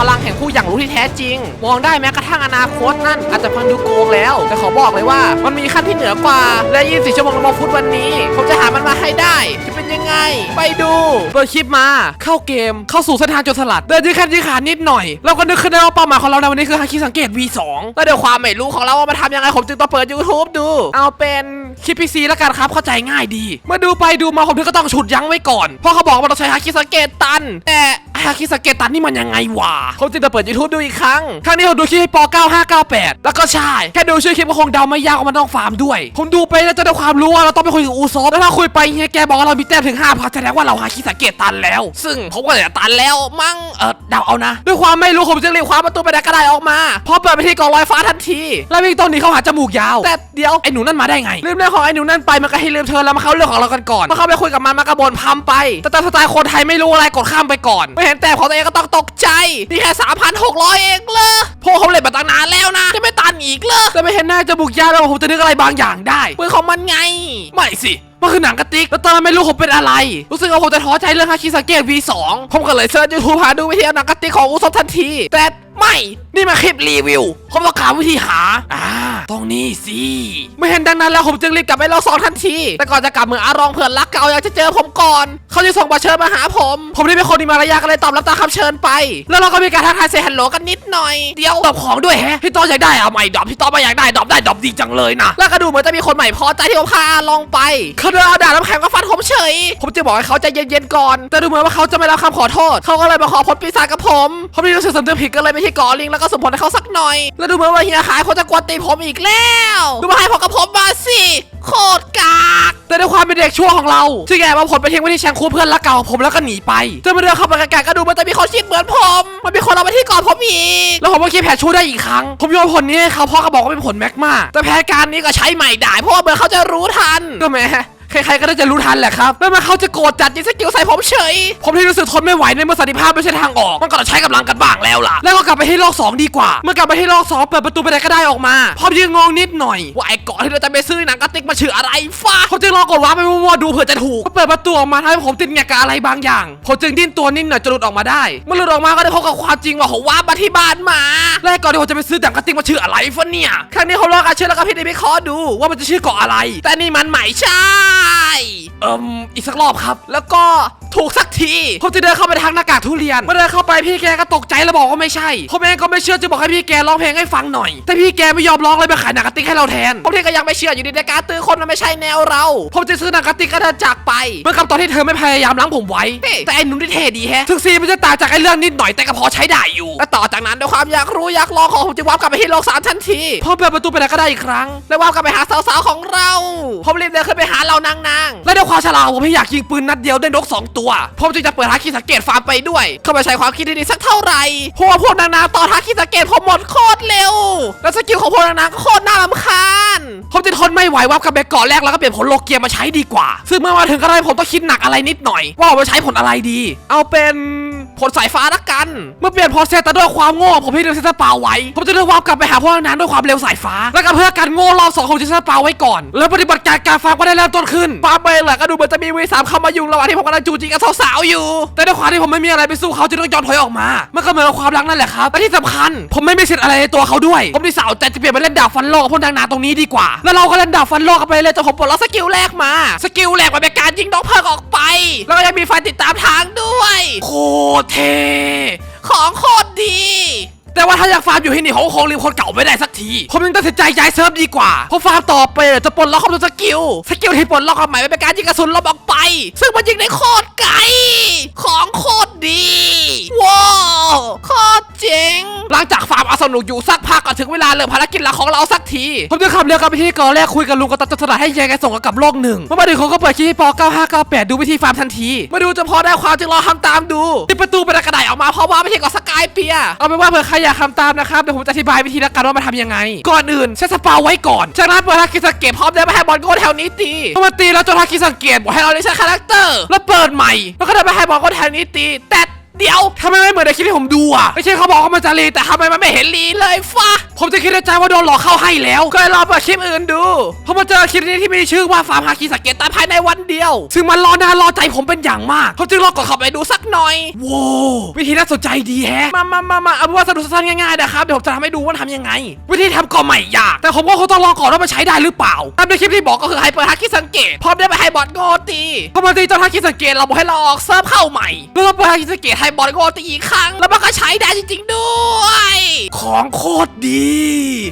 พลังแห่งผู้อย่างรู้ที่แท้จริง มองได้แม้กระทั่งอนาคตนั่นอาจจะฟังดูโกงแล้ว แต่ขอบอกเลยว่ามันมีขั้นที่เหนือกว่า และ 24 ชั่วโมงระบบฟุตวันนี้ ผมจะหามันมาให้ได้ จะเป็นยังไง ไปดูเปิดคลิปมา เข้าเกม เข้าสู่เส้นทางโจรสลัด เดินยืดแขนยืดขานิดหน่อย เราก็นึกขึ้นได้ว่าเป้าหมายของเราในวันนี้คือฮาคิสังเกต V2 แล้วเดี๋ยวความไม่รู้ของเราว่ามาทำยังไงผมจึงต้องเปิด YouTube ดู เอาเป็นคลิป PC แล้วกันครับเข้าใจง่ายดี เมื่อดูไปดูมาผมถึงก็ต้องฉุดยั้งไว้ก่อนเพราะเขาบอกว่าเราใช้ฮาคิสังเกตตันแต่ ฮาคิสังเกตตันนี่มันยังไงวะผมจึงจะเปิด YouTube ดูอีกครั้ง ครั้งนี้ผมดูคลิปป9598 แล้วก็ใช่ แค่ดูชื่อคลิปก็คงเดาไม่ยากว่ามันต้องฟาร์มด้วย ผมดูไปแล้วจะได้ความรู้ว่าเราต้องไปคุยกับอูซอฟแล้วถ้าคุยไปเฮียแกบอกว่าเรามีแต้มถึง5พันแสดงว่าเราหาคิสังเกตตันแล้ว ซึ่งผมก็จะตันแล้วมั้งเออเดาเอานะ ด้วยความไม่รู้ผมจึงรีบคว้าประตูไปไหนก็ได้ออกมาพอเปิดไปที่กองลอยฟ้าทันที แล้ววิ่งตรงนี้เขาหาจมูกยาว แต่เดี๋ยวไอ้หนูนั่นมาได้ไงลืมเรื่องของไอ้หนูนั่นไปมันก็ให้ลืมเธอแล้วมาเข้าเรื่องของเรากันก่อนมาเข้าไปคุยกับมันมากระบนพัมไป แต่ตามสไตล์คนไทยไม่รู้อะไรกดข้ามไปก่อนไม่เห็นแต่ของตัวเองก็ต้องตกใจ นี่แค่3,600 เองเลยพวกเขาเล่นมาตั้งนานแล้วนะ จะไม่ตันอีกเลยแต่ไม่เห็นหน้าจะบุกยาแล้วผมจะนึกอะไรบางอย่างได้ปืนของมันไง ไม่สิมันคือหนังกระติก แล้วตอนนั้นไม่รู้ผมเป็นอะไร รู้สึกว่าผมจะท้อใจเรื่องฮาคิสเกต V2 ผมก็เลยเซิร์ชยูทูบหาดูวิธีเอาหนังกระติกของอุซบทันที แต่ ไม่ นี่มาคลิปรีวิวผมต้องการวิธีหา อ่าตรงนี้สิ ไม่เห็นดังนั้นแล้วผมจึงรีบกลับไปรอสองทันที แต่ก่อนจะกลับเมืองอารองเพื่อนรักเก่าอยากจะเจอผมก่อน เขาจะส่งบัตรเชิญมาหาผม ผมนี่เป็นคนมีมารยาก็เลยตอบรับตามคำเชิญไป แล้วเราก็มีการทักทายเซฮัลโหลกันนิดหน่อย เดี๋ยวตอบของด้วยแฮะพี่ต้ออยากได้เอาใหม่ดอบพี่ต้อไม่อยากได้ดอบได้ดอบดีจังเลยนะ แล้วก็ดูเหมือนจะมีคนใหม่พอใจที่ผมพาอาลองไปเขาเดินเอาด่าน้ำแข็งมาฟันผมเฉย ผมจะบอกให้เขาใจเย็นๆก่อน แต่ดูเหมือนว่าเขาจะไม่รับคำขอโทษ เขาก็เลยมาขอผลปีศาจกับผม ผมรู้สึกสำนึกผิดก็เลยไปที่เกอลิงแล้วก็สมผลให้เขาสักหน่อย แล้วดูเหมือนว่าเฮียขายเขาจะกวนตีนผมอีกแล้ว ดูมาให้ผมกับผมมาสิโคตรกากแต่ด้วยความเป็นเด็กชั่วของเราที่แกมาผลไปทิ้งไว้ที่แชงคูเพื่อนรักเก่าของผมแล้วก็หนีไปจนมาเดินเข้าไปไกลๆก็ดูมันจะมีคนคิดเหมือนผม มันมีคนเอาไปที่ก่อนผมอีก แล้วผมก็คิดแผนชั่วได้อีกครั้ง ผมโยนผลนี้ให้เขาเพราะเขาบอกว่าเป็นผลแมกมาแต่แผนการนี้ก็ใช้ใหม่ได้เพราะว่าเมื่อเขาจะรู้ทันก็แหม ใครๆก็น่าจะรู้ทันแหละครับแล้วมันเขาจะโกรธจัดยิงสกิลใส่ผมเฉย ผมที่รู้สึกทนไม่ไหวในเมื่อสันติภาพไม่ใช่ทางออก มันก็ต้องใช้กำลังกันบ้างแล้วล่ะ แล้วก็กลับไปที่โลก2ดีกว่าเมื่อกลับไปที่โลก2เปิดประตูไปไหนก็ได้ออกมาพอยืนงงนิดหน่อยว่าไอ้เกาะที่เราจะไปซื้อหนังกระติกมาชื่ออะไรฟ้าผมจึงลองกดว้าไปมั่วๆดูเผื่อจะถูกพอเปิดประตูออกมาทำให้ผมติดแงกกับอะไรบางอย่างผมจึงดิ้นตัวนิ่งหน่อยจะหลุดออกมาได้เมื่อหลุดออกมาก็ได้พบกับความจริงว่าผมว้ามาที่บ้านมาและไอ้เกาะที่ผมจะไปซื้อหนังกระติกมาชื่ออะไรฟ้าเนี่ยครั้งนี้ผมลองการเชื่อแล้วก็พี่ได้ไปขอดูว่ามันจะชื่อเกาะอะไร แต่นี่มันไม่ใช่ die เอิมอีกสักรอบครับ แล้วก็ถูกสักทีผมจะเดินเข้าไปทางหน้ากากทุเรียนเมื่อเดินเข้าไปพี่แกก็ตกใจแล้วบอกว่าไม่ใช่ผมเองก็ไม่เชื่อจะบอกให้พี่แกร้องเพลงให้ฟังหน่อย แต่พี่แกไม่ยอมร้องเลยมาขายหนังกระติกให้เราแทนผมเองก็ยังไม่เชื่ออยู่ดีในการตื้อคนมันไม่ใช่แนวเราผมจะซื้อหนังกระติกก็เดินจากไปเมื่อกับตอนที่เธอไม่พยายามล้างผมไว้ แต่ไอ้หนุ่มที่เท่ดีแฮะถึงซีมันจะต่างจากไอ้เรื่องนิดหน่อยแต่ก็พอใช้ได้อยู่และต่อจากนั้นด้วยความอยากรู้อยากลองของผมจะวาร์ปกลับไปที่โลกสามทันทีพอเปิดประตูไปไหนก็ได้อีกครั้ง แล้ววาร์ปกลับไปหาสาวๆของเราผมรีบเดินขึ้นไปหาเรานางๆและด้วยความฉลาดผมไม่อยากยิงปืนนัดเดียวได้นกสองตัว ผมจึงจะเปิดฮาคิสังเกตฟาร์มไปด้วย เข้าไปใช้ความคิดดีๆสักเท่าไหร่เพราะว่าพวกนางๆต่อท้าคิสังเกตผมหมดโคตรเร็ว และสกิลของพวกนางๆก็โคตรน่ารำคาญ ผมจะทนไม่ไหววับกับเบกก่อแรกแล้วก็เปลี่ยนผลโลเกียมาใช้ดีกว่า ซึ่งเมื่อมาถึงก็ได้ผมต้องคิดหนักอะไรนิดหน่อย ว่าเอาไปใช้ผลอะไรดี เอาเป็น ผลสายฟ้าละกัน เมื่อเปลี่ยนพอเซตแต่ด้วยความโง่ผมพี่เดินเซตเปาไว้ ผมจะเลือกวับกลับไปหาพวกนั้นด้วยความเร็วสายฟ้า แล้วก็เพื่อการโง่รอบสองผมจะเซตเปาไว้ก่อน แล้วปฏิบัติการการฟาร์มก็ได้เริ่มต้นขึ้นปาไปแหละก็ดูเหมือนจะมีวีสามเข้ามายุ่งระหว่างที่ผมกำลังจูจีกับสาวๆอยู่ แต่ด้วยความที่ผมไม่มีอะไรไปสู้เขาจึงต้องย้อนถอยออกมา มันก็เหมือนความรักนั่นแหละครับและที่สำคัญ ผมไม่มีสิทธิ์อะไรในตัวเขาด้วย ผมที่สาวใจจะเปลี่ยนไปเล่นดาบฟันโลกกับพวกนางนาตรงนี้ดีกว่า แล้วเราก็เล่นดาบฟันโลกกันไปเลยจนผมปลดล็อกสกิลแรกมา สกิลแรกมันเป็นการยิงน้องเพิงออกไป แล้วก็ยังมีไฟติดตามทางด้วย โคตรเท่ของโคตรดี แต่ว่าถ้าอยากฟาร์มอยู่ที่นี่ผมคงลืมคนเก่าไม่ได้สักที ผมยังตัดสินใจย้ายเซิร์ฟดีกว่าเพราะฟาร์มต่อไปจะปลดล็อกคอมสกิล สกิลที่ปลดล็อกเอาใหม่เป็นการยิงกระสุนลบออกไป ซึ่งมันยิงได้โคตร งหลังจากฟาร์มเอาสนุกอยู่สักพักก็ถึงเวลาเริ่มภารกิจหลักของเราสักทีผมจะขับเรือกันไปที่เกาะแรกคุยกับลุงกับตัดสลัดให้แยกกันส่งกับโลกหนึ่งเมื่อมาถึงเขาก็เปิดคลิปป9598 ดูวิธีฟาร์มทันทีมาดูจนพอได้ความจึงรอทำตามดูที่ประตูเป็นกระไดออกมาเพราะว่าไม่ใช่เกาะสกายเปียร์เอาเป็นว่าเผื่อใครอยากทำตามนะครับเดี๋ยวผมจะอธิบายวิธีละกันว่ามาทำยังไง ก่อนอื่นเซตสปาไว้ก่อนจากนั้นเปิดฮากิสังเกตพร้อมได้มาให้บอลโก้แถวนี้ตีเมื่อมาตีแล้วจนฮากิสังเกตบอกให้เราได้ใช้คาแรคเตอร์แล้วเปิดใหม่แล้วก็ได้มาให้บอลโก้แถวนี้ตีแต่ เดี๋ยวทำไมไม่เหมือนในคลิปที่ผมดูอะไม่ใช่เขาบอกว่ามันจะรีแต่ทำไมมันไม่เห็นรีเลยฟ้าผมจะคิดในใจว่าโดนหลอกเข้าให้แล้ว ก็เลยลองเปิดคลิปอื่นดูพอมาเจอคลิปนี้ที่มีชื่อว่าฟาร์มฮาคิสเกตตาภายในวันเดียว ซึ่งมันรอนานรอใจผมเป็นอย่างมากผมจึงลองกดเข้าไปดูสักหน่อยว้าววิธีน่าสนใจดีแฮะมามามามาเอาเป็นว่าสรุปสั้นง่ายๆนะครับเดี๋ยวผมจะทำให้ดูว่าทำยังไง วิธีทำก็ไม่ยาก แต่ผมก็คงต้องลองก่อนว่ามันใช้ได้หรือเปล่าตามในคลิปที่บอกก็คือให้เปิดฮาคิสังเกตพร้อมได้ไปให้บอทโงตีพอมาตีเจ้าฮาคิสังเกตเราบอกให้เราออกเซิร์ฟเข้าใหม่แล้วเราเปิดฮาคิสังเกตให้บอลโงตีอีกครั้ง แล้วมันก็ใช้ได้จริง ๆ ด้วย ของโคตรดี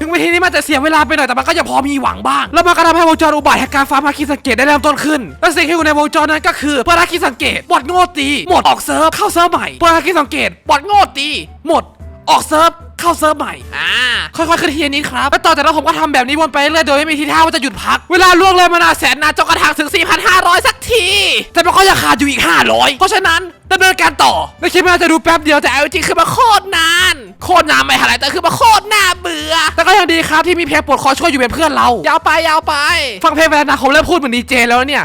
ถึงวิธีนี้มันจะเสียเวลาไปหน่อยแต่มันก็ยังพอมีหวังบ้าง แล้วมันก็ทำให้วงจรอุบาทแห่งการฟาร์มฮาคิสังเกตได้เริ่มต้นขึ้น และสิ่งที่อยู่ในวงจรนั้นก็คือเปิดฮาคิสังเกตบอดโง่ตีหมดออกเซิร์ฟเข้าเซิร์ฟใหม่เปิดฮาคิสังเกตบอดโง่ตีหมด ออกเซิร์ฟเข้าเซิร์ฟใหม่อ่าค่อยๆขึ้นทีละนี้ครับแล้วต่อจากนั้นผมก็ทำแบบนี้วนไปเรื่อยโดยไม่มีทีท่าว่าจะหยุดพัก เวลาล่วงเลยมานานแสนนานจนกระทั่งถึง 4,500 สักที แต่มันก็ยังขาดอยู่อีก 500 เพราะฉะนั้นดำเนินการต่อไม่คิดว่าจะดูแป๊บเดียวแต่เอาจริงๆคือมันโคตรนาน โคตรนานไม่เท่าไหร่แต่คือมันโคตรน่าเบื่อ แต่ก็ยังดีครับที่มีเพลงปวดคอช่วยอยู่เป็นเพื่อนเรา ยาวไปยาวไป ฟังเพลงไปแล้วนะผมเริ่มพูดเหมือนดีเจแล้วเนี่ย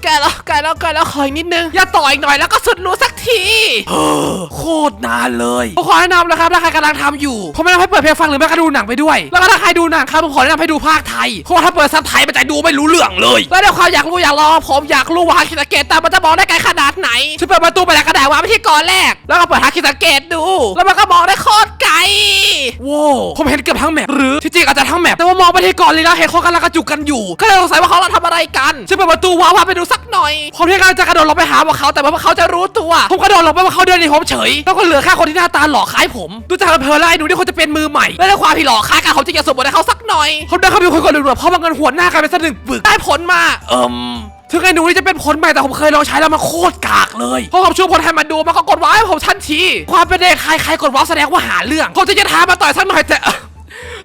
อ่าใกล้แล้วใกล้แล้วใกล้แล้วขออีกนิดนึง อย่าต่ออีกหน่อยแล้วก็สุดรู้สักทีเออโคตรนานเลยผมขอแนะนำนะครับถ้าใครกำลังทำอยู่ผมแนะนำให้เปิดเพลงฟังหรือไม่ก็ดูหนังไปด้วย แล้วก็ถ้าใครดูหนังครับผมขอแนะนำให้ดูภาคไทยเพราะว่าถ้าเปิดซับไทยมันจะดูไม่รู้เรื่องเลย แล้วเดี๋ยวความอยากรู้อยากลองผมอยากรู้ว่าฮาคิสเกตตามมันจะมองได้ไกลขนาดไหนช่วยเปิดประตูไปแล้วก็ได้วางไปที่ก่อนแรก แล้วก็เปิดฮาคิสเกตดู แล้วมันก็มองได้โคตรไกลว้าวผมเห็นเกือบทั้งแมปหรือที่จริงอาจจะทั้งแมปแต่ว่ามองไปที่ก่อนเลยแล้วเห็นคนกำลังกระจุกกันอยู่ ก็เลยสงสัยว่าเขาเราทำอะไรกันช่วยเปิดประตูว้าวาไปดูสักหน่อย ผมที่กำลังจะกระโดดลงไปหาพวกเขาแต่ว่าพวกเขาจะรู้ตัวผมกระโดดลงไปว่าเขาเดินหนีผมเฉยแล้วก็เหลือแค่คนที่หน้าตาหล่อคล้ายผมดูจากเพลินแล้วไอ้หนูนี่คนจะเป็นมือใหม่และด้วยความที่หล่อคล้ายกันผมจะอย่าสมบูรณ์ให้เขาสักหน่อยผมเดินเข้าไปคุยกับหนุ่มๆเพราะมันเงินหัวหน้ากันเป็นสะดึงปึกได้ผลมาเอิมถึงไอ้หนูนี่จะเป็นผลใหม่แต่ผมเคยลองใช้แล้วมันโคตรกากเลยเพอผมช่วนคนไทยมาดูมันก็กดว้าวให้ผมทันทีความเป็นเด็กใครใครกดว้าวแสดงว่าหาเรื่องผมจะจะท้ามาต่อยสักหน่อยแต่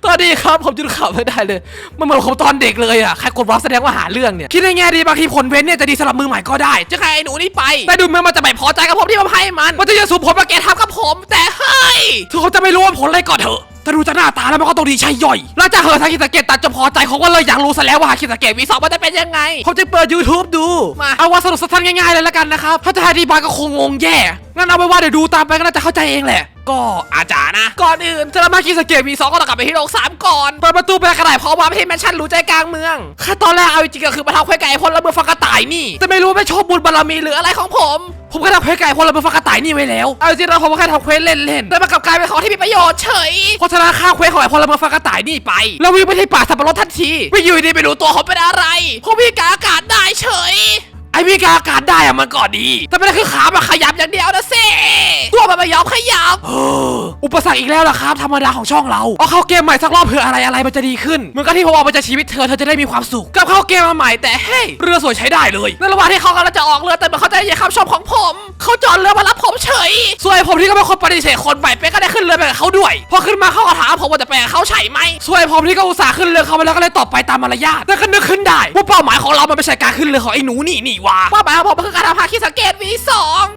ตอนนี้ครับผมจุดขับไม่ได้เลย มันเหมือนผมตอนเด็กเลยอะใครกดว้าวแสดงว่าหาเรื่องเนี่ยคิดในแง่ดีบางทีผลเว้นเนี่ยจะดีสำหรับมือใหม่ก็ได้จะให้ไอ้หนูนี่ไป แต่ดูเหมือนมันจะไม่พอใจกับผมที่ผมให้มัน มันจะยังสูบผลมาแกทำกับผมแต่เฮ้ยถึงเขาจะไม่รู้ว่าผลอะไรก่อนเถอะแต่ดูจากหน้าตาแล้วมันก็ต้องดีใช่ย่อย แล้วจากเหอะทาคิสเกตตัดจนพอใจเขาก็เลยอยากรู้ซะแล้วว่าฮาคิสเกตวีสองมันจะเป็นยังไงผมจะเปิด YouTube ดู มาเอาว่าสรุปสั้นๆง่ายๆเลยละกันนะครับ ถ้าจะให้อธิบายก็คงงงแย่ งั้นเอาไปนว่าเดี๋ยวดูตามไปก็น่าจะเข้าใจเองแหละ ก็อาจารย์นะ ก่อนอื่นเจอมาคิสเกตวีสองก็ต้องกลับไปที่โลกสามก่อนเปิดประตูไปกระไดเพราะว่าไม่ให้แมนชั่นรู้ใจกลางเมืองค่ตอนแรกเอาจริงก็คือมาทำเควสไก่พลละเมืองฟังกระต่ายนี่แต่ไม่รู้ไม่ชอบบุญบารมีหรือหรืออะไรของผมผมก็ทำเควสไก่พลเมืองฟังกระต่ายนี่ไว้แล้วเอาจริงๆแล้วผมแค่ทำเควสเล่นๆแต่มันกลับกลายเป็นของที่มีประโยชน์เฉยเพราค่าเควสของไอ้พลเมืองฟังกระต่ายนี่ไปแล้ววิ่งไปที่ป่าสับปะรดทันทีไม่อยู่ดีไปดูตัวเขาเป็นอะไรพวกพี่กาอากาศได้เฉย ไอ้มีการอากาศได้อะมันก็ดี แต่ไม่ได้คือขาขามาขยับอย่างเดียวนะเซ่ตัวมันไม่ยอมขยับเอออุปสรรคอีกแล้วล่ะครับ ธรรมดาของช่องเรา เอาเข้าเกมใหม่สักรอบเผื่ออะไรอะไรมันจะดีขึ้นเหมือนกับที่ผมออกมาจากชีวิตเธอเธอจะได้มีความสุขกลับเข้าเกมมาใหม่แต่เฮ้ยเรือสวยใช้ได้เลยในระหว่างที่เขากำลังจะออกเรือแต่เหมือนเขาจะเหยียบคำชมของผมเขาจอดเรือมารับผมเฉยส่วนไอ้ผมที่ก็เป็นคนปฏิเสธคนใหม่เป๊กก็ได้ขึ้นเรือไปกับเขาด้วย พอขึ้นมาเขาก็ถามผมว่าจะไปกับเขาใช่ไหมส่วนไอ้ผมที่ก็อุตส่าห์ขึ้นเรือเขาไปแล้วก็เลยตอบไปตามมารยาทแต่ก็นึกขึ้นได้ว่าเป้าหมายของเรามันไม่ใช่การขึ้นเรือของไอ้หนูนี่นี่หวะเป้าหมายของผมก็คือการทำภาคีสังเกต V2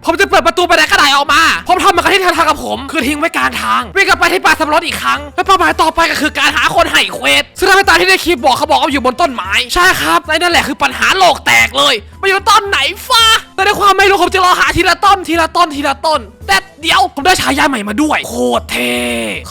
ผมจะเปิดประตูไปไหนก็ได้ออกมา ผมทำเหมือนกับที่เธอทำกับผม คือทิ้งไว้กลางทางวิ่งกลับไปที่ป่าสับปะรดอีกครั้ง และเป้าหมายต่อไปก็คือการหาคนให้เควสซึ่งถ้าไปตามที่ในคลิปบอกเขาบอกว่าอยู่บนต้นไม้ใช่ครับและนั่นแหละคือปัญหาโลกแตกเลยมาอยู่ต้นไหนฟ้า แต่ในความไม่รู้ผมจะรอหาทีละต้นทีละต้นทีละต้น แต่เดี๋ยวผมได้ฉายาใหม่มาด้วย โคตรเท่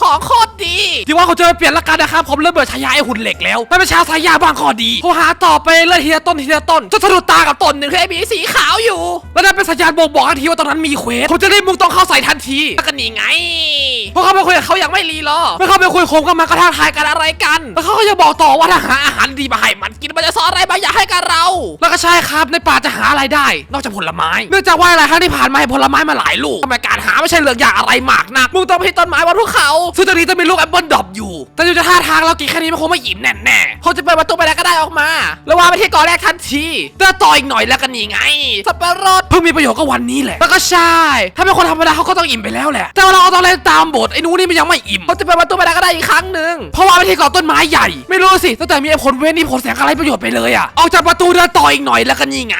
ของโคตรดีที่ว่าเขาจะไปเปลี่ยนละกันนะครับผมเริ่มเบื่อฉายาไอ้หุ่นเหล็กแล้วไม่เป็นชาวฉายาบ้างก็ดีผมหาต่อไปเรื่อยทีละต้นทีละต้นจนสะดุดตากับต้นหนึ่งคือไอ้หมีสีขาวอยู่แล้วนั่นเป็นสัญญาณบ่งบอกทันทีว่าตอนนั้นมีเควสผมจะรีบมุ่งตรงเข้าใส่ทันทีแล้วก็นี่ไงเพราะเขาไปคุยกับเขาอย่างไม่รีรอไม่เข้าไปคุยโคมกันมาก็ท้าทายกันกันอะไรกันแล้วเขาก็จะบอกต่อว่าถ้าหาอาหารดีมาให้มันกินมันจะสอนอะไรบางอย่างให้กับเรา แล้วก็ใช่ครับในป่าจะหาอะไรได้ นอกจากผลไม้เนื่องจากว่าหลายครั้งที่ผ่านมาให้ผลไม้มาหลายลูกทำไมการหาไม่ใช่เรื่องยากอะไรมากนักมุ่งตรงไปที่ต้นไม้บนภูเขาซึ่งตอนนี้จะมีลูกแอปเปิลดรอปอยู่ แต่ดูจะท่าทางเรากินแค่นี้มันคงไม่อิ่มแน่แน่เขาจะเปิดประตูไปแล้วก็ได้ออกมา แล้ววางไปที่ก่อนแรกทันทีๆแต่ต่ออีกหน่อยแล้วกันนี่ไงสับปะรดเพิ่งมีประโยชน์ก็วันนี้แหละแล้วก็ใช่ ถ้าเป็นคนธรรมดาเขาก็ต้องอิ่มไปแล้วแหละ แต่ว่าเราต้องเล่นตามบทไอ้หนู้นี่มันยังไม่อิ่มเขาจะเปิดประตูไปแล้วก็ได้อีกครั้งหนึ่งเพราะว่าไปที่เกาะต้นไม้ใหญ่ ไม่รู้สิตั้งแต่มีไอ้ผลเว้นนี่ผลแสงอะไรประโยชน์ไปเลยอะออกจากประตูเดินต่ออีกหน่อยแล้วกันนี่ไง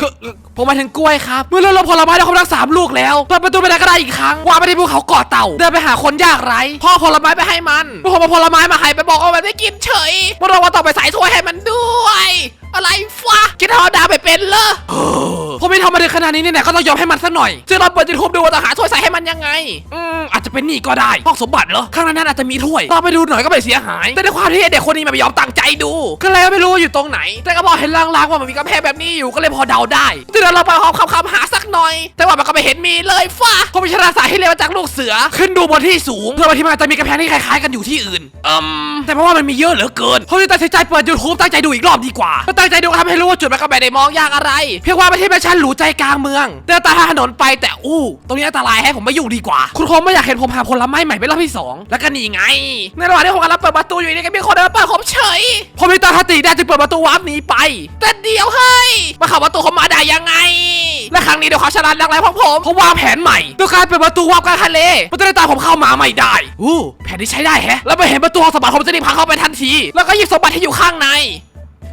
คือคือ ผมหมายถึงกล้วยครับ เมื่อเราลงผลไม้ได้ครบทั้งสามลูกแล้วเปิดประตูไปได้ก็ได้อีกครั้งวางไปที่ภูเขาเกาะเต่า เดินไปหาคนยากไร้พ่อผลไม้ไปให้มันพอผมเอาผลไม้มาให้ไปบอกว่ามันไม่กินเฉยพวกเราว่าต้องไปใส่ถ้วยให้มันด้วย อะไรฟะคิดเอาดาวไปเป็นเหรอผมไม่ทำมาถึงขนาดนี้เนี่ยก็ต้องยอมให้มันสักหน่อยจึงเราเปิดยูทูบดูว่าต้องหาถ้วยใส่ให้มันยังไง อืมอาจจะเป็นนี่ก็ได้ห้องสมบัติเหรอ ข้างในนั้นอาจจะมีถ้วยเราไปดูหน่อยก็ไม่เสียหาย แต่ด้วยความที่เด็กคนนี้มันไม่ยอมตั้งใจดู ก็เลยไม่รู้ว่าอยู่ตรงไหน แต่ก็บอกเห็นลางๆว่ามันมีกำแพงแบบนี้อยู่ก็เลยพอเดาได้จึงเราไปหอมคำๆหาสักหน่อย แต่ว่ามันก็ไม่เห็นมีเลยฟ้าผมมีชนะสายให้เรียนมาจากลูกเสือ ขึ้นดูบนที่สูง เพื่อบางทีมันอาจจะมีกระแพงที่คล้ายๆกันอยู่ที่อื่นอืมแต่เพราะว่ามันมีเยอะเหลือเกินผมเลยตัดสินใจเปิด YouTube ตั้งใจดูอีกรอบดีกว่าก็ตั้งใจดูทำให้รู้ว่าจุดมันก็ไม่ได้มองยากอะไร เพียงว่าประเทศแม่ชันหรูใจกลางเมืองเดินตามถนนไปแต่อู้ ตรงนี้อันตรายให้ผมไม่อยู่ดีกว่า คุณคงไม่อยากเห็นผมหาผลไม้ใหม่เป็นรอบที่สองแล้วก็นี่ไง ในระหว่างที่ผมกำลังเปิดประตูอยู่นี่ก็มีคนเดินมาเปิดผมเฉย ผมมีตาคติได้จึงเปิดประตูวาร์ปหนีไป แต่เดียวเฮ้ยมาเข้าประตูเขามาได้ยังไงและครั้งนี้เดี๋ยวเขาฉลาดนักแรงของผมเพราะวางแผนใหม่ด้วยการเปิดประตูวาร์ปกลางทะเลมันจะได้ตามผมเข้ามาไม่ได้อู้แผนที่ใช้ได้แฮะ แล้วไปเห็นประตูห้องสมบัติผมจะรีบพาเข้าไปทันที แล้วก็หยิบสมบัติที่อยู่ข้างใน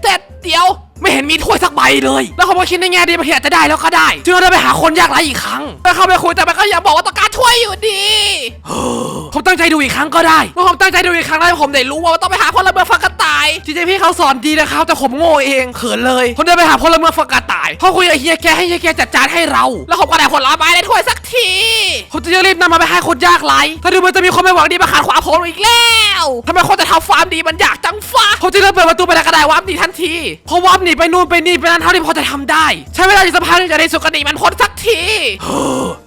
แต่เดียว ไม่เห็นมีถ้วยสักใบเลย แล้วผมก็คิดในแง่ดีบางทีอาจจะได้แล้วก็ได้จึงเดินไปหาคนยากไร้อีกครั้งไปเข้าไปคุยแต่มันก็ยังบอกว่าต้องการช่วยอยู่ดีผมตั้งใจดูอีกครั้งก็ได้เมื่อผมตั้งใจดูอีกครั้งแล้วผมได้รู้รู้ว่าต้องไปหาพลเมืองฟังกระต่ายจริงๆพี่เขาสอนดีนะครับแต่ผมโง่เองเขินเลยผมเดินไปหาพลเมืองฝักกาตายเขาคุยกับเฮียแกให้เฮียแกจัดจานให้เรา แล้วผมก็ได้ผลไม้ได้ถ้วยสักทีผมจะรีบนำมาไปให้คนยากไร้ถ้าดูเหมันจะมีคนไม่หวังดีมาขัดขวางผมอีกแล้วทำไมคนจะทำฟาร์มดีมันอยากจังฟ้าผมจะเริ่มเปิดประตูไปแล้วก็ได้วาร์ปหนีทันทีเพราะวาร์ปหนีไปนู่นไปนี่ไปนั่นเท่าที่พอจะทำได้ ใช้เวลาอยู่สักพักหนึงจะได้สุขกหนีมันพ้นสักที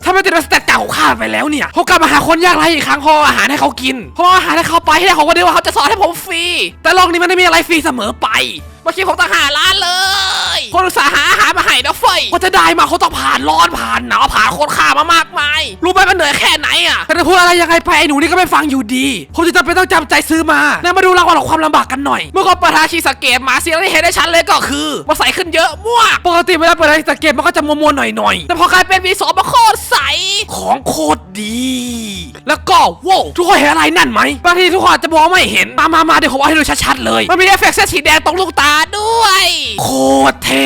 ถ้าไม่ติดสเต็ตเก่าของข้าไปแล้วเนี่ยเขากลับมาหาคนยากไร้อีกครั้งพออาอาหารให้เขากินพออาอาหารให้เขาไปให้เขาก็ได้ว่าเขาจะสอนให้ผมฟรีแต่โลกนี้มันไม่มีอะไรฟรีเสมอไปเมื่อกี้ผมต้องหาร้านเลย คนอุตสาห์หาอาหารมาให้นะเฟยก็จะได้มาเขาต้องผ่านร้อนผ่านหนาวผ่านโคตรขามามากมาย รู้ไหมมันเหนื่อยแค่ไหนอะแต่จะพูดอะไรยังไงไปไอ้หนูนี่ก็ไม่ฟังอยู่ดีผมจะจำเป็นต้องจำใจซื้อมาแล้วมาดูรางวัลของความลำบากกันหน่อย เมื่อก่อนประธานชีสเกตมาเสียงที่เห็นได้ชัดเลยก็คือมาใส่ขึ้นเยอะมากปกติเวลาเปิดอะไรสังเกตมันก็จะมัวๆหน่อยแต่พอกลายเป็นวีสองมาโคตรใสๆของโคตรดี แล้วก็โว้วทุกคนเห็นอะไรนั่นไหมบางทีทุกคนอาจจะมองไม่เห็นมามามาเดี๋ยวผมเอาให้ดูชัดๆเลย มันมีเอฟเฟกต์เส้นสีแดงตรงลูกตาด้วย โคตรเท่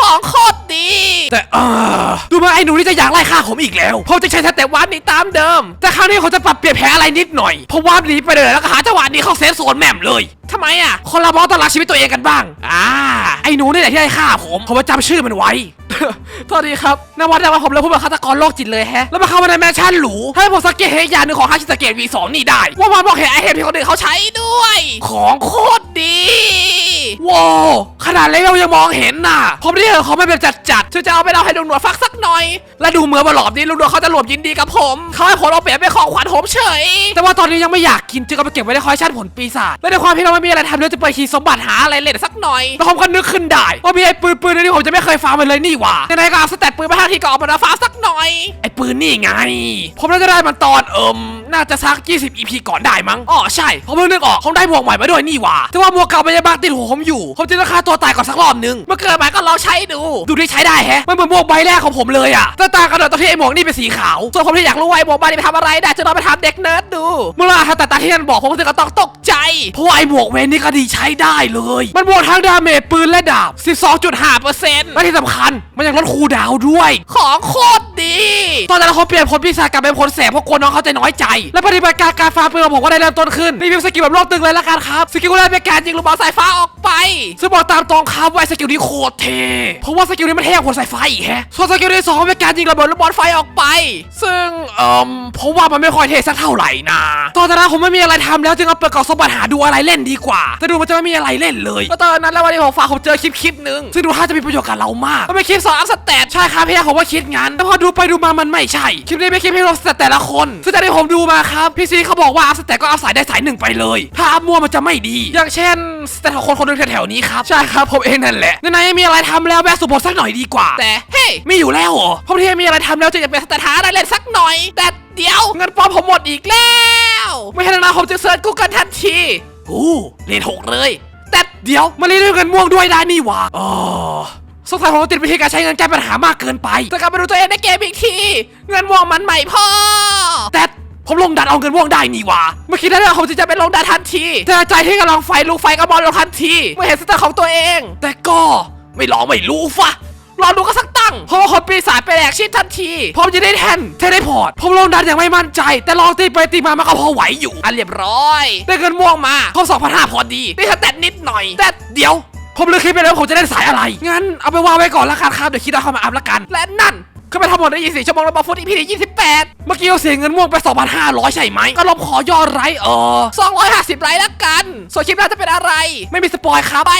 ของโคตรดี แต่เออดูมาไอ้หนูนี่จะอยากไล่ฆ่าผมอีกแล้วผมจะใช้สเต็ปวาร์ปหนี้ตามเดิม แต่คราวนี้เขาจะปรับเปลี่ยนแผนอะไรนิดหน่อยเพราะว่าหนีไปเลยแล้วก็หาจังหวะหนี้เข้าเซฟโซนแหม่มเลยทำไมอะ คนเรามองต้องรักชีวิตตัวเองกันบ้าง อ่า ไอ้หนูนี่แหละที่ได้ฆ่าผมผมมาจำชื่อมันไว้ โทษทีครับนวัดนวัดผมเลยพูดแบบฆาตกรโรคจิตเลยแฮะ แล้วมาเข้ามาในแมนชั่นหรู ให้ผมสังเกตเหตุอย่าหนึ่งของฮาชิสเกต V2 นี่ได้ ว่ามันบอกเห็นไอเทมที่คนอื่นเขาใช้ด้วย ของโคตรดีว้าวขนาดเลเวลยังมองเห็นน่ะผมได้เห็นของมันแบบจัดช่วยจะเอาไปเราให้ลุงหนวดฟักสักหน่อย และดูเหมือนว่าหลอบนี้ลุงหนวดเขาจะหลวมยินดีกับผมเขาให้ผมเอาเปรียบเป็นของขวัญผมเฉย แต่ว่าตอนนี้ยังไม่อยากกินจึงเอาไปเก็บไว้ในคอลเลคชันผลปีศาจและในความที่เราไม่มีอะไรทำเลยจะไปขีดสมบัติหาอะไรเล่นสักหน่อยแล้วผมก็นึกขึ้นได้ว่ามีไอ้ปืนปืนนี่ผมจะไม่เคยฟังมันเลยนี่หว่าไหนก็เอาสแตทปืนมาทางที่ก็ออกมาฟ้าสักหน่อย ไอ้ปืนนี่ไง ผมน่าจะได้มันตอนเอิมน่าจะสัก 20 EP ก่อนได้มั้งอ๋อใช่ ผมเพิ่งนึกออกผมได้หมวกใหม่มาด้วยนี่หว่าแต่ว่าหมวกเก่ามันยังบังติดหัวผมอยู่ ผมจะต้องฆ่าตัวตายก่อนสักรอบนึงเมื่อเกิดมาก็ลองใช้ดู ดูที่ใช้ได้แฮะ มันเหมือนหมวกใบแรกของผมเลยอะแต่ต่างกันหน่อยตอนที่ไอ้หมวกนี่เป็นสีขาว ส่วนผมที่อยากรู้ว่าไอ้โมบายนี่ไปทำอะไรได้จะลองไปถามเด็กเนิร์ดดู เมื่อเราแต่ตาที่นั่นบอกผมก็ถึงก็ต้องตกใจ เพราะว่าไอ้หมวกเวนนี่ก็ดีใช้ได้เลย มันบวกทั้งดาเมจปืนและดาบ 12.5เปอร์เซ็นต์และที่สำคัญมันยังลดคูลดาวน์ด้วย ของโคตรดี ตอนนั้นเขาเปลี่ยนผลปีศาจกลับเป็นผลแสบเพราะกลัวน้องเขาจะน้อยใจ และปฏิบัติการการฟาร์มปืนของผมก็ได้เริ่มต้นขึ้นรีวิวสกิลแบบโลกตึงเลยละกันครับ สกิลแรกเป็นการยิงลูกบอลสายฟ้าออกไปซึ่งบอกตามตรงครับว่าไอ้สกิลนี้โคตรเท่เพราะว่าสกิลนี้มันเท่กว่าผลสายฟ้าอีกแฮะส่วนสกิลที่สองเป็นการยิงระเบิดลูกบอลไฟออกไป ซึ่งเอ่มเพราะว่ามันไม่ค่อยเท่สักเท่าไหร่นะตอนนั้นผมไม่มีอะไรทำแล้วจึงเอาเปิดกล่องสมบัติหาดูอะไรเล่นดีกว่าแต่ดูมันจะไม่มีอะไรเล่นเลยก็ตอนนั้นแล้ววันนี้ผมฝากผมเจอคลิปคลิปหนึ่งซึ่งดูท่าจะมีประโยชน์กับเรามากมันเป็นคลิปสอนอัพสเตตใช่ครับพี่ผมว่าคิดงั้นแต่พอดูไปดูมามันไม่ใช่คลิปนี้เป็นคลิปที่เราสเตตแต่ละคนซึ่งจากที่ผมดูมาครับพี่ซีเขาบอกว่าอัพสเตตก็เอาสายได้สายหนึ่งไปเลย ถ้าอัพมั่วมันจะไม่ดี อย่างเช่นสเตตของคนคนหนึงแถวๆนี้ครับใช่ครับผมเองนั่นแหละในนั้นมีอะไรทำแล้วแบกสุบทสักหน่อยดีกว่า แต่เฮ้ยไม่อยู่แล้วเหรอพราะที่มีอะไรทำแล้วจะอยากเป็นสเตตหาอะไรเล่นสักหน่อย แต่เดี๋ยวเงินปลอมผมหมดอีกแล้วไม่ให้นาผมจะเซิร์ชกูเกิลทันทีอู้เรียนหกเลย แต่เดี๋ยวมาเรียนเรื่องเงินม่วงด้วยได้นี่หว่าอ๋อ สงสัยผมติดวิธีการใช้เงินแก้ปัญหามากเกินไปจะกลับไปดูตัวเองในเกมอีกที เงินว่องมันใหม่พ่อ แต่ผมลงดันเอาเงินม่วงได้นี่ว่าเมื่อกี้นั้นผมจะเป็นลงดาทันที แต่ใจที่กำลังไฟลุกไฟก็บอลลงทันทีเมื่อเห็นสเตตของตัวเอง แต่ก็ไม่ลองไม่รู้ฟะรอดูก็สักตั้งเพราะว่าคนปีศาจไปแหลกชีพทันที ผมจะได้แทนเทเลพอร์ต ผมลงดันอย่างไม่มั่นใจ แต่ลองตีไปตีมามันก็พอไหวอยู่ อันเรียบร้อย ได้เงินม่วงมาครบ2,500พอดีได้สเตตนิดหน่อย แต่เดี๋ยว ผมเลยคิดไปแล้วผมจะได้สายอะไร งั้นเอาไปวางไว้ก่อนละกันครับเดี๋ยวคิดเอาเข้ามาอัพละกัน และนั่นก็ไปทั้งหมดได้24ชั่วโมงแล้วบัฟุตอีพีที่28 เมื่อกี้เราเสียเงินม่วงไป 2,500 ใช่ไหม ก็ลบขอยอดไลค์เออ250 ไลค์แล้วกัน ส่วนคลิปหน้าจะเป็นอะไร ไม่มีสปอยครับไป